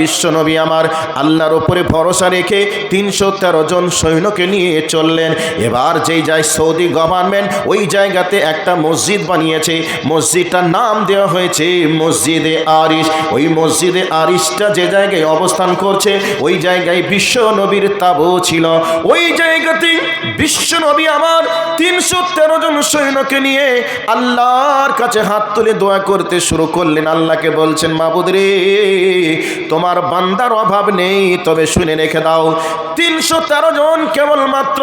বিশ্বনবী আমার আল্লাহর ওপরে ভরসা রেখে তিনশো তেরো জন সৈন্যকে নিয়ে চললেন। এবার যেই যায় সৌদি গভর্নমেন্ট, ওই জায়গাতে একটা মসজিদ বানিয়েছে। মসজিদটার নাম দেওয়া হয়েছে মসজিদে আরিশ। ওই মসজিদে আরিশটা যে জায়গায় অবস্থান করছে, ওই জায়গায় বিশ্ব নবীর তাবু ছিল। ওই জায়গাতে বিশ্ব নবী আমার তিনশো তেরো জন সৈন্যকে নিয়ে আল্লাহর কাছে হাত তুলে দোয়া করতে শুরু করলেন। আল্লাহকে বলছেন, মাবুদ রে, তোমার বান্দার অভাব নেই, তবে শুনে রেখে দাও, তিনশো তেরো জন কেবলমাত্র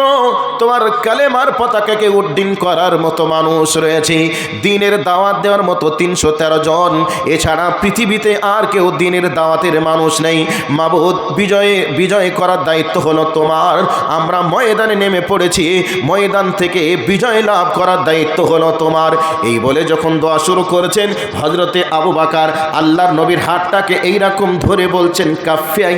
তোমার কালেমার পতাকাকে উড্ডীন করার মতো মানুষ রয়েছে। দিনের দাওয়াত দেওয়ার মতো তিনশো তেরো জন। এছাড়া পৃথিবীতে আর কেউ দিনের দাওয়াতের মানুষ নেই। মাবুদ, বিজয়ে, বিজয় করার দায়িত্ব হলো তোমার। আমরা ময়দানে নেমে পড়েছি। ময়দান থেকে বিজয় লাভ করার দায়িত্ব হলো তোমার। এই বলে যখন দোয়া শুরু করেছেন হজরতে আবু বাকার, আল্লাহর নবীর হাতটাকে এইরকম ধরে বলছেন কাফিয়া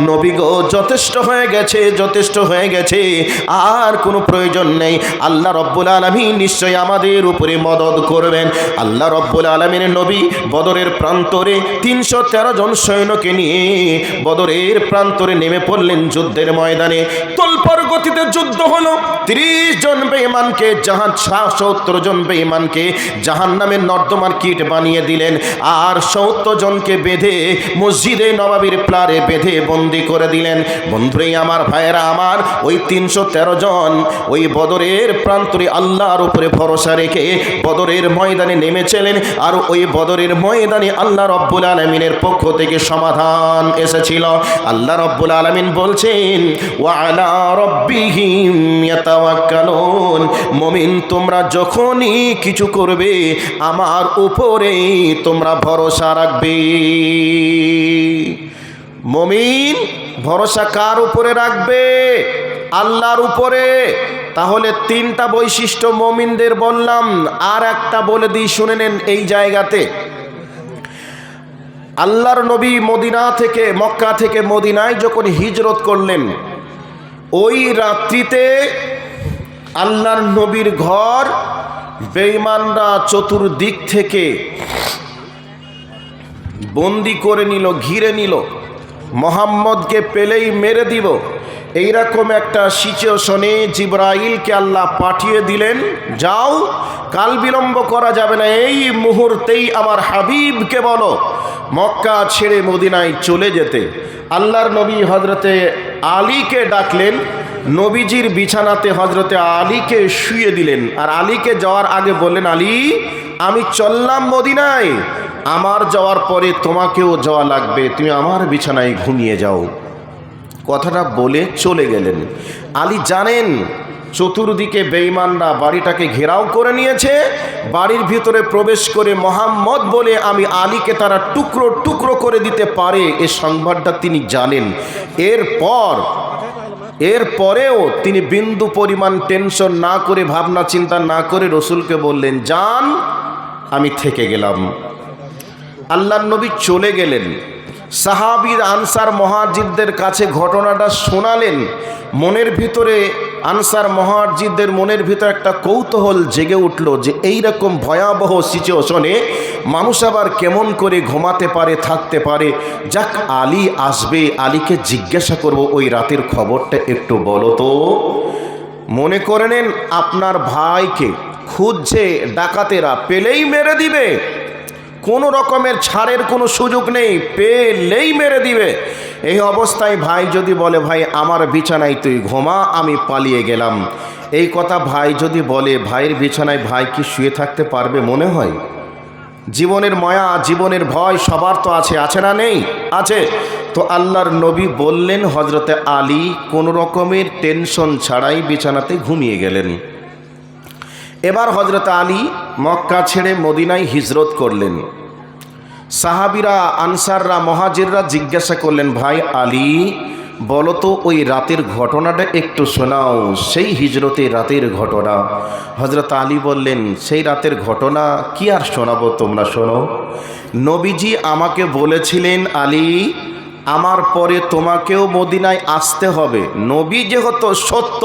নবী গো, যথেষ্ট হয়ে গেছে, যথেষ্ট হয়ে গেছে, আর কোনো প্রয়োজন নেই। আল্লাহ রব্বুল আলমী নিশ্চয়ই আমাদের উপরে মদত করবেন। আল্লাহ রব্বুল আলমীর নবী বদরের প্রান্তরে তিনশো তেরো জন সৈন্যকে নিয়ে বদরের প্রান্তরে নেমে পড়লেন যুদ্ধের ময়দানে। তল্পর গতিতে যুদ্ধ হলো। তিরিশ জন বেঈমানকে, জাহান সত্তর জন বেঈমানকে জাহান নামের নর্দমার কিট বানিয়ে দিলেন। আর সত্তর জনকে বেঁধে মসজিদে নবাবির প্লারে বেঁধে বন্দি করে দিলেন। বন্ধুরে, আমার ভাইয়েরা, আমার ওই তিনশো তেরো জন ওই বদরের প্রান্তরে আল্লাহর উপরে ভরসা রেখে বদরের ময়দানে নেমেছিলেন আর ওই বদরের ময়দানে আল্লাহ রব্বুল আলমিনের পক্ষ থেকে সমাধান এসেছিল। আল্লাহ রব্বুল আলমিন বলছেন ওয়ালা রব্বিহিম ইয়াতাওয়াক্কালুন মুমিন, তোমরা যখনই কিছু করবে, আমার উপরে তোমরা ভরসা রাখবে। মমিন, ভরসা কার উপরে রাখবে? আল্লাহর উপরে। তাহলে তিনটা বৈশিষ্ট্য মমিনদের বললাম, আর একটা বলে দিই, শুনে নেন এই জায়গাতে। আল্লাহর নবী মদিনা থেকে, মক্কা থেকে মদিনায় যখন হিজরত করলেন ওই রাত্রিতে আল্লাহর নবীর ঘর বেঈমানরা চতুর্দিক থেকে বন্দি করে নিল, ঘিরে নিল। মোহাম্মদকে পেলেই মেরে দিব। এইরকম একটা সিচুয়েশনে জিব্রাইলকে আল্লাহ পাঠিয়ে দিলেন, যাও, কাল বিলম্ব করা যাবে না, এই মুহূর্তেই আমার হাবিবকে বলো, মক্কা ছেড়ে মদিনায় চলে যেতে। আল্লাহর নবী হজরতে আলীকে ডাকলেন, নবীজির বিছানাতে হজরতে আলীকে শুয়ে দিলেন। আর আলীকে যাওয়ার আগে বললেন, আলী, আমি চললাম মদিনায়। আমার যাওয়ার পরে তোমাকেও যাওয়া লাগবে। তুমি আমার বিছানায় ঘুমিয়ে যাও। কথাটা বলে চলে গেলেন। আলী জানেন চতুর্দিকে বেঈমানরা বাড়িটাকে ঘেরাও করে নিয়েছে। বাড়ির ভিতরে প্রবেশ করে মোহাম্মদ বলে, আমি আলীকে তারা টুকরো টুকরো করে দিতে পারে এ সংবাদটা তিনি জানেন। এরপর এর পরেও তিনি বিন্দু পরিমাণ টেনশন না করে, ভাবনা চিন্তা না করে রসুলকে বললেন যান আমি থেকে গেলাম। আল্লাহ নবী চলে গেলেন। সাহাবির আনসার মহাজিদদের কাছে ঘটনাটা শোনালেন। মনের ভিতরে আনসার মহাজিদদের মনের ভিতরে একটা কৌতূহল জেগে উঠল যে এই রকম ভয়াবহ সিচুয়েশনে মানুষ আবার কেমন করে ঘুমাতে পারে, থাকতে পারে? যাক, আলী আসবে, আলীকে জিজ্ঞাসা করব, ওই রাতের খবরটা একটু বলো তো। মনে করে নেন, আপনার ভাইকে খুঁজছে ডাকাতেরা, পেলেই মেরে দিবে। কোনো রকমের ছাড়ের কোনো সুযোগ নেই, পেলেই মেরে দিবে। এই অবস্থায় ভাই যদি বলে, ভাই, আমার বিছানায় তুই ঘুমা, আমি পালিয়ে গেলাম। এই কথা ভাই যদি বলে, ভাইয়ের বিছানায় ভাই কি শুয়ে থাকতে পারবে মনে হয়? জীবনের ময়া, জীবনের ভয় সবার তো আছে আছে না নেই? আছে। তো আল্লাহর নবী বললেন হজরতে আলী কোনো রকমের টেনশন ছাড়াই বিছানাতে ঘুমিয়ে গেলেন। এবার হজরত আলী মক্কা ছেড়ে মদিনায় হিজরত করলেন। সাহাবিরা, আনসাররা, মহাজিররা জিজ্ঞাসা করলেন, ভাই আলী, বলো তো ওই রাতের ঘটনাটা একটু শোনাও, সেই হিজরতে রাতের ঘটনা। হজরত আলী বললেন, সেই রাতের ঘটনা কি আর শোনাবো তোমরা শোনো। নবীজি আমাকে বলেছিলেন, আলী আমার পরে তোমাকেও মদিনায় আসতে হবে। নবী যেহেতু সত্য,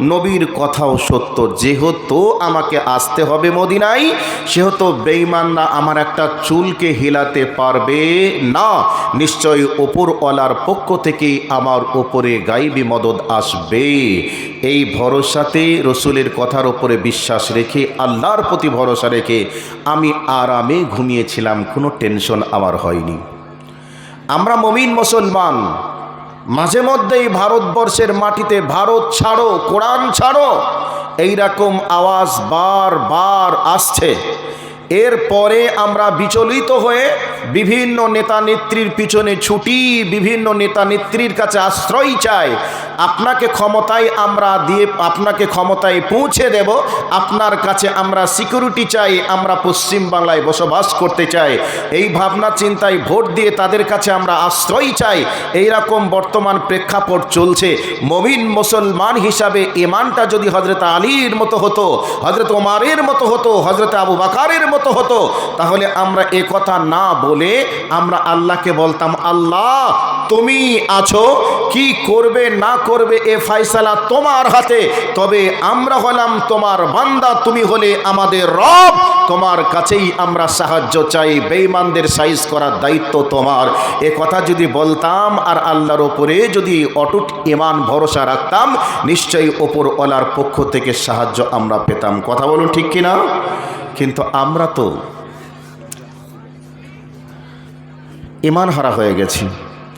নবীর কথাও সত্য। যেহেতু আমাকে আসতে হবে মদিনায়, সেহেতু বেইমানরা আমার একটা চুলকে হিলাতে পারবে না। নিশ্চয়ই ওপরওয়ালার পক্ষ থেকেই আমার ওপরে গাইবি মদত আসবে। এই ভরসাতে রসুলের কথার ওপরে বিশ্বাস রেখে, আল্লাহর প্রতি ভরসা রেখে আমি আরামে ঘুমিয়েছিলাম, কোনো টেনশন আমার হয়নি। আমরা মমিন মুসলমান। মাঝে মধ্যেই ভারতবর্ষের মাটিতে ভারত ছাড়ো, কোরআন ছাড়ো, এইরকম আওয়াজ বার বার আসছে। এরপরে আমরা বিচলিত হয়ে বিভিন্ন নেতা নেত্রীর পিছনে ছুটি, বিভিন্ন নেতা নেত্রীর কাছে আশ্রয় চাই। আপনাকে ক্ষমতায় আমরা দিয়ে, আপনাকে ক্ষমতায় পৌঁছে দেব। আপনার কাছে আমরা সিকিউরিটি চাই, আমরা পশ্চিম বাংলায় বসবাস করতে চাই। এই ভাবনা চিন্তায় ভোট দিয়ে তাদের কাছে আমরা আশ্রয় চাই। এই রকম বর্তমান প্রেক্ষাপট চলছে। মমিন মুসলমান হিসাবে ইমানটা যদি হজরত আলীর মতো হতো হজরত ওমারের মতো হতো হজরত আবু বাকারের মতো হতো, তাহলে আমরা এ কথা না বলে আমরা আল্লাহকে বলতাম, আল্লাহ, তুমি আছো, কি করবে, না করবে এ ফাইসালা তোমার হাতে? তবে আমরা হলাম তোমার বান্দা, তুমি হলে আমাদের রব। তোমার কাছেই আমরা সাহায্য চাই, বেঈমানদের সাইজ করার দায়িত্ব তোমার। এ কথা যদি বলতাম আর আল্লাহর ওপরে যদি অটুট ইমান ভরসা রাখতাম, নিশ্চয়ই ওপর ওলার পক্ষ থেকে সাহায্য আমরা পেতাম। কথা বলুন ঠিক কিনা? কিন্তু আমরা তো ইমান হারা হয়ে গেছি।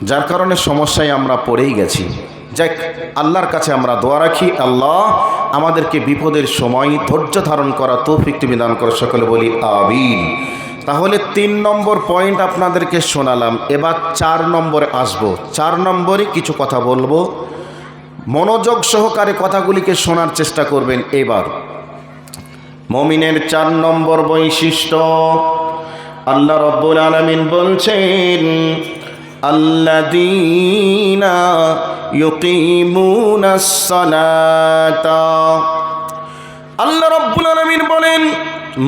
যার কারণে সমস্যায় আমরা পড়েই গেছি। যাক, আল্লাহর কাছে আমরা দোয়া রাখি। আল্লাহ আমাদেরকে বিপদের সময় ধৈর্য ধারণ করা তৌফিক বিধান করে। সকলে বলি আবিন তাহলে তিন নম্বর পয়েন্ট আপনাদেরকে শোনালাম। এবার চার নম্বরে আসব। চার নম্বরে কিছু কথা বলব। মনোযোগ সহকারে কথাগুলিকে শোনার চেষ্টা করবেন। এবার, মমিনের চার নম্বর বৈশিষ্ট্য। আল্লাহ রব্বুল আলমিন বলছেন আল্লাদিনা আল্লাহ রব্বুল আলমিন বলেন,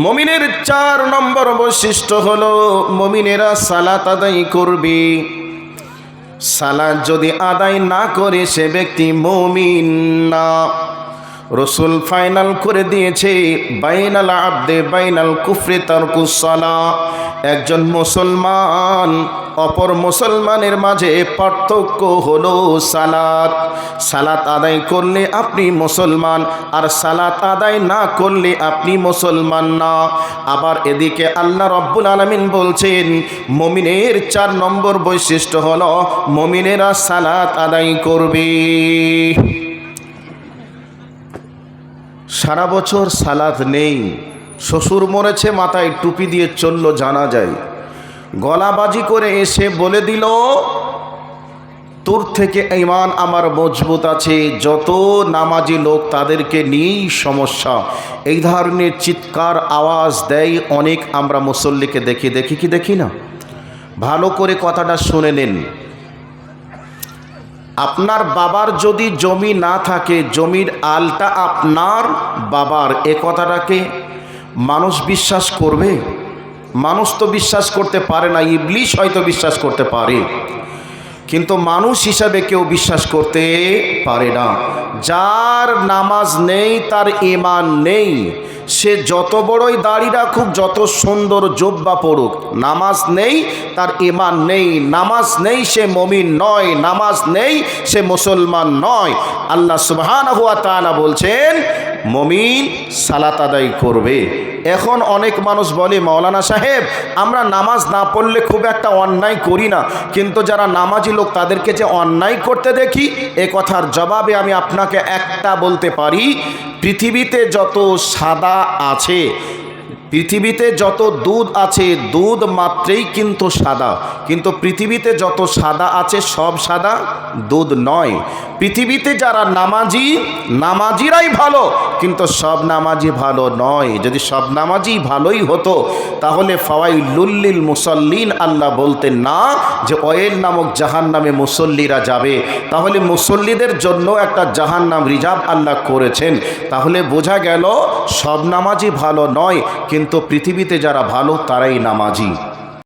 মমিনের চার নম্বর বৈশিষ্ট্য হলো মমিনেরা সালাত আদায় করবে। সালাদ যদি আদায় না করে সে ব্যক্তি মমিন না। রসুল ফাইনাল করে দিয়েছে, বাইনাল আব্দে বাইনাল কুফরে তারকুসালা একজন মুসলমান, অপর মুসলমানের মাঝে পার্থক্য হলো সালাত। সালাত আদায় করলে আপনি মুসলমান, আর সালাত আদায় না করলে আপনি মুসলমান না। আবার এদিকে আল্লাহ রব্বুল আলমিন বলছেন, মমিনের চার নম্বর বৈশিষ্ট্য হলো, মমিনেরা সালাত আদায় করবে। সারা বছর সালাদ নেই। শ্বশুর মরেছে, মাথায় টুপি দিয়ে চলল জানা যায় গলাবাজি করে এসে বলে দিল, তোর থেকে ইমান আমার মজবুত আছে, যত নামাজি লোক তাদেরকে নিয়েই সমস্যা। এই ধরনের চিৎকার, আওয়াজ দেয় অনেক আমরা মুসল্লিকে দেখি। দেখি কি দেখি না? ভালো করে কথাটা শুনে নিন। আপনার বাবার যদি জমি না থাকে, জমির আলটা আপনার বাবার। এ কথাটাকে মানুষ বিশ্বাস করবে? মানুষ তো বিশ্বাস করতে পারে না, ইবলিশ হয়তো বিশ্বাস করতে পারে। কিন্তু মানুষ হিসাবে কেউ বিশ্বাস করতে পারে না। যার নামাজ নেই, তার ইমান নেই সে যত বড়ই দাড়ি রাখুক, যত সুন্দর জোব্বা পড়ুক নামাজ নেই, তার ইমান নেই, নামাজ নেই, সে মমিন নয়, নামাজ নেই, সে মুসলমান নয়। আল্লাহ তালা বলছেন মমিন সালাত আদায় করবে। এখন অনেক মানুষ বলে মৌলানা সাহেব, আমরা নামাজ না পড়লে খুব একটা অন্যায় করি না। কিন্তু যারা নামাজি লোক, তাদেরকে যে অন্যায় করতে দেখি, এ কথার জবাবে আমি আপনাকে একটা বলতে পারি, পৃথিবীতে যত সাদা আছে পৃথিবীতে যত দুধ আছে, দুধ মাত্রেই কিন্তু সাদা। কিন্তু পৃথিবীতে যত সাদা আছে, সব সাদা দুধ নয়। পৃথিবীতে যারা নামাজি, নামাজিরাই ভালো, কিন্তু সব নামাজি ভালো নয়। যদি সব নামাজি ভালোই হতো, তাহলে ফাওয়াই লুল্লিল মুসল্লিন আল্লাহ বলতেন, না, যে অয়েল নামক জাহান নামে মুসল্লিরা যাবে। তাহলে মুসল্লিদের জন্য একটা জাহান নাম রিজার্ভ আল্লাহ করেছেন। তাহলে বোঝা গেল, সব নামাজি ভালো নয় কিন্তু পৃথিবীতে যারা ভালো তারাই নামাজি।